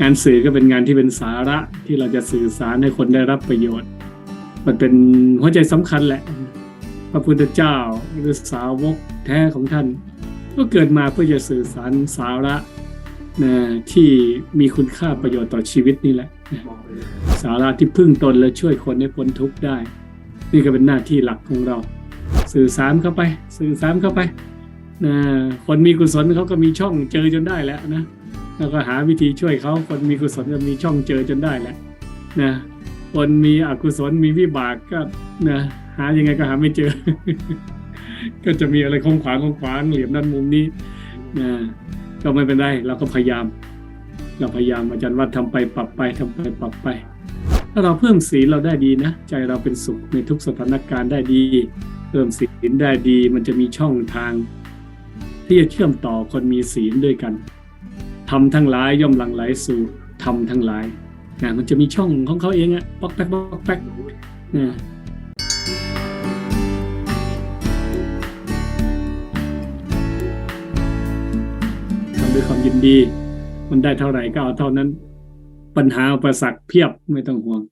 งานสื่อก็เป็นงานที่เป็นสาระที่เราจะสื่อสารให้คนได้รับประโยชน์ มันเป็นหัวใจสำคัญแหละ พระพุทธเจ้าหรือสาวกแท้ของท่าน ก็เกิดมาเพื่อจะสื่อสารสาระนะที่มีคุณค่าประโยชน์ต่อชีวิตนี่แหละนะสาระที่พึ่งตนและช่วยคนให้พ้นทุกข์ได้ นี่ก็เป็นหน้าที่หลักของเรา สื่อสารเข้าไป สื่อสารเข้าไปนะคนมีกุศลเขาก็มีช่องเจอจนได้แล้วนะ แล้วก็หาวิธีช่วยเขาคนมีกุศลก็มีช่องเจอจนได้แหละนะคนมีอกุศลมีวิบากก็นะหายังไงก็หาไม่เจอ ก็จะมีอะไรคงขวางคงขวางเหลี่ยมด้านมุมนี้นะก็ไม่เป็นไรเราก็พยายาม เราพยายามอาจารย์วัดทำไปปรับไปทำไปปรับไป ถ้าเราเพิ่มศีลเราได้ดีนะ ใจเราเป็นสุขในทุกสถานการณ์ได้ดี เพิ่มศีลได้ดี มันจะมีช่องทาง ที่จะเชื่อมต่อคนมีศีลด้วยกัน ทำทั้งหลายย่อมหลั่งไหลสู่ทำทั้งหลายนะมันจะมีช่องของเขาเองอะป๊อกแป๊กป๊อกแป๊กนะทำด้วยความยินดี มันได้เท่าไหร่ก็เอาเท่านั้น ปัญหาอุปสรรคเพียบไม่ต้องห่วง